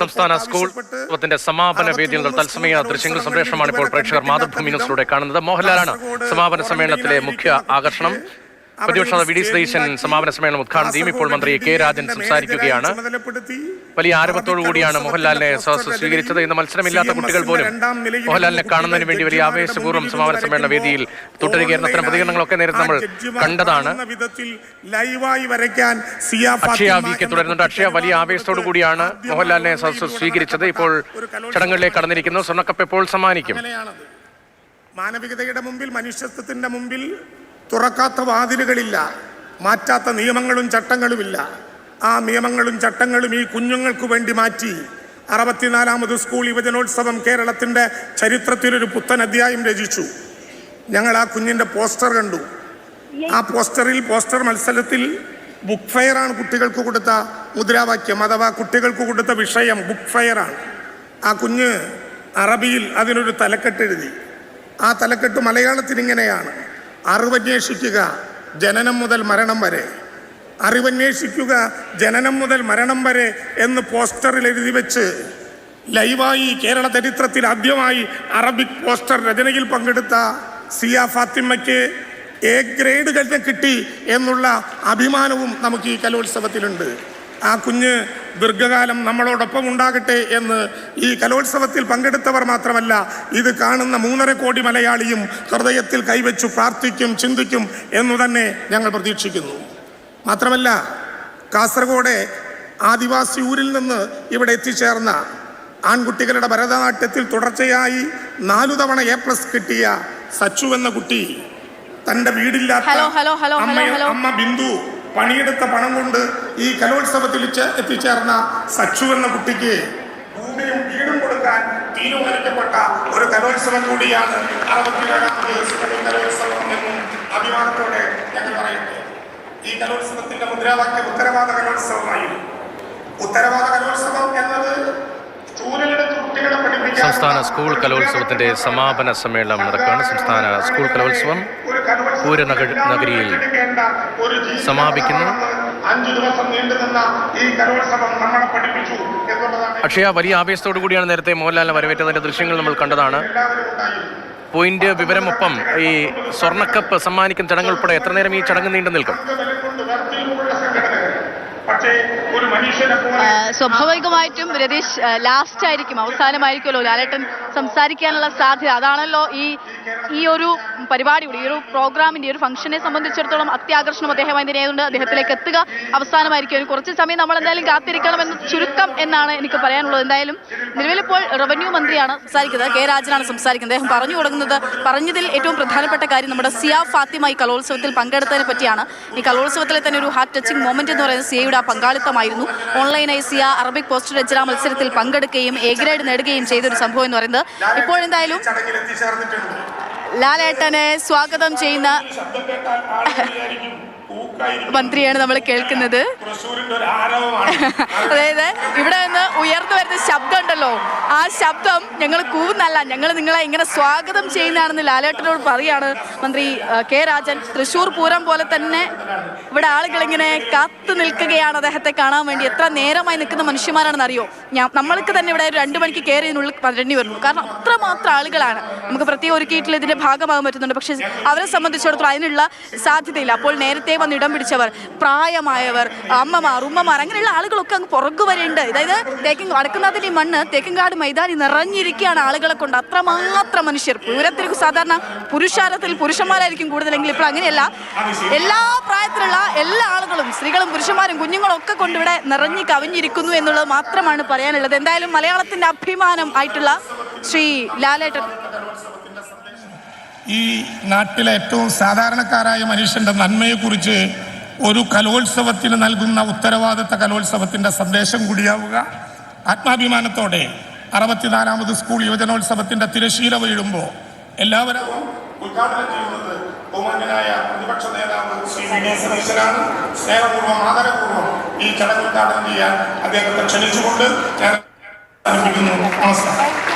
സംസ്ഥാന സ്കൂൾ ത്തിന്റെ സമാപന വേദിയിൽ നിന്ന് തത്സമയ ദൃശ്യങ്ങൾ സംപ്രേഷണമാണ് ഇപ്പോൾ പ്രേക്ഷകർ മാതൃഭൂമി ന്യൂസിലൂടെ കാണുന്നത്. മോഹൻലാലാണ് സമാപന സമ്മേളനത്തിലെ മുഖ്യ ആകർഷണം. പ്രതിപക്ഷ വി ഡി സതീശൻ സമാപന സമ്മേളനം ഉദ്ഘാടനം ചെയ്യും. ഇപ്പോൾ മന്ത്രി കെ രാജൻ സംസാരിക്കുകയാണ്. വലിയ ആരംഭത്തോടു കൂടിയാണ് മോഹൻലാലിനെ സ്വീകരിച്ചത്. ഇന്ന് മത്സരമില്ലാത്ത കുട്ടികൾ പോലും മോഹൻലാലിനെ കാണുന്നതിന് വേണ്ടി വലിയ ആവേശപൂർവം സമാപന സമ്മേളന വേദിയിൽ തുടരുകയായിരുന്നു അത്തരം പ്രതികരണങ്ങളൊക്കെ നേരത്തെ നമ്മൾ കണ്ടതാണ്. അക്ഷയ വി കെ തുടരുന്നുണ്ട്. അക്ഷയ വലിയ ആവേശത്തോടു കൂടിയാണ് മോഹൻലാലിനെ സ്വീകരിച്ചത്. ഇപ്പോൾ ചടങ്ങുകളിലേക്ക് കടന്നിരിക്കുന്നു. സ്വർണക്കപ്പ് എപ്പോൾ സമ്മാനിക്കും. മാനവികതയുടെ മുമ്പിൽ മനുഷ്യത്വത്തിന്റെ മുമ്പിൽ തുറക്കാത്ത വാതിലുകളില്ല മാറ്റാത്ത നിയമങ്ങളും ചട്ടങ്ങളുമില്ല. ആ നിയമങ്ങളും ചട്ടങ്ങളും ഈ കുഞ്ഞുങ്ങൾക്ക് വേണ്ടി മാറ്റി. അറുപത്തിനാലാമത് സ്കൂൾ യുവജനോത്സവം കേരളത്തിന്റെ ചരിത്രത്തിലൊരു പുത്തൻ അധ്യായം രചിച്ചു. ഞങ്ങൾ ആ കുഞ്ഞിന്റെ പോസ്റ്റർ കണ്ടു. ആ പോസ്റ്ററിൽ പോസ്റ്റർ മത്സരത്തിൽ ബുക്ക് ഫെയറാണ് കുട്ടികൾക്ക് കൊടുത്ത മുദ്രാവാക്യം അഥവാ കുട്ടികൾക്ക് കൊടുത്ത വിഷയം ബുക്ക് ഫെയറാണ്. ആ കുഞ്ഞ് അറബിയിൽ അതിനൊരു തലക്കെട്ട് എഴുതി ആ തലക്കെട്ട് മലയാളത്തിൽ ഇങ്ങനെയാണ് അറിവന്വേഷിക്കുക ജനനം മുതൽ മരണം വരെ. അറിവന്വേഷിക്കുക ജനനം മുതൽ മരണം വരെ എന്ന് പോസ്റ്ററിൽ എഴുതി വെച്ച് ലൈവായി കേരള ചരിത്രത്തിൽ ആദ്യമായി അറബിക് പോസ്റ്റർ രചനയിൽ പങ്കെടുത്ത സിയ ഫാത്തിമയ്ക്ക് എ ഗ്രേഡ് കഴിഞ്ഞ കിട്ടി എന്നുള്ള അഭിമാനവും നമുക്ക് ഈ കലോത്സവത്തിലുണ്ട്. ആ കുഞ്ഞ് ദീർഘകാലം നമ്മളോടൊപ്പം ഉണ്ടാകട്ടെ എന്ന് ഈ കലോത്സവത്തിൽ പങ്കെടുത്തവർ മാത്രമല്ല ഇത് കാണുന്ന മൂന്നര കോടി മലയാളിയും ഹൃദയത്തിൽ കൈവച്ചു പ്രാർത്ഥിക്കും ചിന്തിക്കും എന്നു തന്നെ ഞങ്ങൾ പ്രതീക്ഷിക്കുന്നു മാത്രമല്ല കാസർഗോഡ് ആദിവാസി ഊരിൽ നിന്ന് ഇവിടെ എത്തിച്ചേർന്ന ആൺകുട്ടികളുടെ ഭരതനാട്യത്തിൽ തുടർച്ചയായി നാലു തവണ എ പ്ലസ് കിട്ടിയ സച്ചു എന്ന കുട്ടി തന്റെ വീടില്ലാത്ത. അമ്മ ബിന്ദു പണിയെടുത്ത പണം കൊണ്ട് ഈ കലോത്സവത്തിൽ എത്തിച്ചേർന്ന സച്ചു എന്ന കുട്ടിക്ക് ഭൂമിയും വീടും കൊടുക്കാൻ തീരുമാനിക്കപ്പെട്ട ഒരു കലോത്സവം കൂടിയാണ് അറുപത്തിയേഴാമത് കലോത്സവം എന്നും അഭിമാനത്തോടെ ഞങ്ങൾ പറയട്ടെ ഈ കലോത്സവത്തിന്റെ മുദ്രാവാക്യം ഉത്തരവാദ കലോത്സവമായിരുന്നു. ഉത്തരവാദ കലോത്സവം എന്നത് സംസ്ഥാന സ്കൂൾ കലോത്സവത്തിന്റെ സമാപന സമ്മേളനം നടക്കുകയാണ്. സംസ്ഥാന സ്കൂൾ കലോത്സവം പൂരനഗ- നഗരിയിൽ സമാപിക്കുന്നു. അഞ്ചു ദിവസം നീണ്ടുനിന്ന ഈ കലോത്സവം നമ്മളെ പഠിപ്പിച്ചു എന്നുള്ളതാണ് അക്ഷയ വലിയ ആവേശത്തോടു കൂടിയാണ് നേരത്തെ മോഹൻലാലിനെ വരവേറ്റതിന്റെ ദൃശ്യങ്ങൾ നമ്മൾ കണ്ടതാണ്. പോയിന്റ് വിവരമൊപ്പം ഈ സ്വർണക്കപ്പ് സമ്മാനിക്കുന്ന ചടങ്ങ് ഉൾപ്പെടെ എത്ര നേരം ഈ ചടങ്ങ് നീണ്ടു നിൽക്കും? സ്വാഭാവികമായിട്ടും രതീഷ് ലാസ്റ്റ് ആയിരിക്കും അവസാനമായിരിക്കുമല്ലോ ലാലേട്ടൻ സംസാരിക്കാനുള്ള സാധ്യത. അതാണല്ലോ ഈ ഈ ഒരു പരിപാടിയുടെ ഈ ഒരു പ്രോഗ്രാമിന്റെ ഒരു ഫംഗ്ഷനെ സംബന്ധിച്ചിടത്തോളം അത്യാകർഷണം അദ്ദേഹം അതിനായതുകൊണ്ട് അദ്ദേഹത്തിലേക്ക് എത്തുക. അവസാനമായിരിക്കും. കുറച്ച് സമയം നമ്മൾ എന്തായാലും കാത്തിരിക്കണമെന്ന് ചുരുക്കം എന്നാണ് എനിക്ക് പറയാനുള്ളത്. എന്തായാലും നിലവിലിപ്പോൾ റവന്യൂ മന്ത്രിയാണ് സംസാരിക്കുന്നത്. കെ രാജനാണ് സംസാരിക്കുന്നത്. അദ്ദേഹം പറഞ്ഞു തുടങ്ങുന്നത് പറഞ്ഞതിൽ ഏറ്റവും പ്രധാനപ്പെട്ട കാര്യം നമ്മുടെ സിയ ഫാത്തിമ ഈ കലോത്സവത്തിൽ പങ്കെടുത്തതിനെ പറ്റിയാണ്. ഈ കലോത്സവത്തിലെ തന്നെ ഒരു ഹാർട്ട് ടച്ചിങ് മൊമെന്റ് എന്ന് പറയുന്നത് സിയയുടെ പങ്കാളിത്തമായിരുന്നു. ഓൺലൈനായി സിയ അറബിക് പോസ്റ്റർ രചനാ മത്സരത്തിൽ പങ്കെടുക്കുകയും എ ഗ്രേഡ് നേടുകയും ചെയ്ത ഒരു സംഭവം എന്ന് പറയുന്നത്. ഇപ്പോഴെന്തായാലും ലാലേട്ടനെ സ്വാഗതം ചെയ്യുന്ന മന്ത്രിയാണ് നമ്മൾ കേൾക്കുന്നത്. അതായത് ഇവിടെ നിന്ന് ഉയർന്നു വരുന്ന ശബ്ദം ഉണ്ടല്ലോ. ആ ശബ്ദം ഞങ്ങൾ കൂവുന്നല്ല ഞങ്ങൾ നിങ്ങളെ ഇങ്ങനെ സ്വാഗതം ചെയ്യുന്നതാണെന്ന് ലാലേട്ടനോട് പറയാണ് മന്ത്രി കെ രാജൻ. തൃശൂർ പൂരം പോലെ തന്നെ ഇവിടെ ആളുകൾ ഇങ്ങനെ കാത്തു നിൽക്കുകയാണ് അദ്ദേഹത്തെ കാണാൻ വേണ്ടി. എത്ര നേരമായി നിൽക്കുന്ന മനുഷ്യന്മാരാണെന്ന് അറിയോ? ഞാൻ നമ്മൾക്ക് തന്നെ ഇവിടെ രണ്ടു മണിക്ക് കയറി ഇതിനുള്ളിൽ വരേണ്ടി വരുന്നു. കാരണം അത്രമാത്രം ആളുകളാണ്. നമുക്ക് പ്രത്യേകം ഒരുക്കിയിട്ടുള്ള ഇതിന്റെ ഭാഗമാകാൻ പറ്റുന്നുണ്ട്. പക്ഷെ അവരെ സംബന്ധിച്ചിടത്തോളം അതിനുള്ള സാധ്യതയില്ല. അപ്പോൾ നേരത്തെ വന്ന് ഇടം പിടിച്ചവർ പ്രായമായവർ അമ്മമാർ ഉമ്മമാർ അങ്ങനെയുള്ള ആളുകളൊക്കെ അങ്ങ് പുറകു വരെയുണ്ട് അതായത് തേക്കിൻ വടക്കുന്നാഥിന്റെ ഈ മണ്ണ് തേക്കിൻകാട് മൈതാനി നിറഞ്ഞിരിക്കുകയാണ് ആളുകളെ കൊണ്ട്. അത്രമാത്രം മനുഷ്യർ. പൂരത്തിലേക്ക് സാധാരണ പുരുഷാരത്തിൽ പുരുഷന്മാരായിരിക്കും കൂടുതലെങ്കിൽ ഇപ്പോൾ അങ്ങനെയല്ല. എല്ലാ പ്രായത്തിലുള്ള എല്ലാ ആളുകളും സ്ത്രീകളും പുരുഷന്മാരും കുഞ്ഞുങ്ങളും ഒക്കെ കൊണ്ട് ഇവിടെ നിറഞ്ഞു കവിഞ്ഞിരിക്കുന്നു എന്നുള്ളത് മാത്രമാണ് പറയാനുള്ളത്. എന്തായാലും മലയാളത്തിന്റെ അഭിമാനം ആയിട്ടുള്ള ശ്രീ ലാലേട്ടൻ ഈ നാട്ടിലെ ഏറ്റവും സാധാരണക്കാരായ മനുഷ്യന്റെ നന്മയെക്കുറിച്ച് ഒരു കലോത്സവത്തിന് നൽകുന്ന ഉത്തരവാദിത്ത കലോത്സവത്തിന്റെ സന്ദേശം കൂടിയാവുക. ആത്മാഭിമാനത്തോടെ അറുപത്തിനാലാമത് സ്കൂൾ യുവജനോത്സവത്തിന്റെ തിരശീല വീഴുമ്പോൾ എല്ലാവരും ഉദ്ഘാടനം ചെയ്യുന്നത് ബഹുമാന്യനായ പ്രതിപക്ഷ നേതാവ് ശ്രീ വി സതീശനാണ് സ്നേഹപൂർവം ആദരപൂർവം ഈ ചടങ്ങ് ഉദ്ഘാടനം ചെയ്യാൻ അദ്ദേഹത്തെ ക്ഷണിച്ചുകൊണ്ട് ഞാൻ ആരംഭിക്കുന്നു. നമസ്കാരം.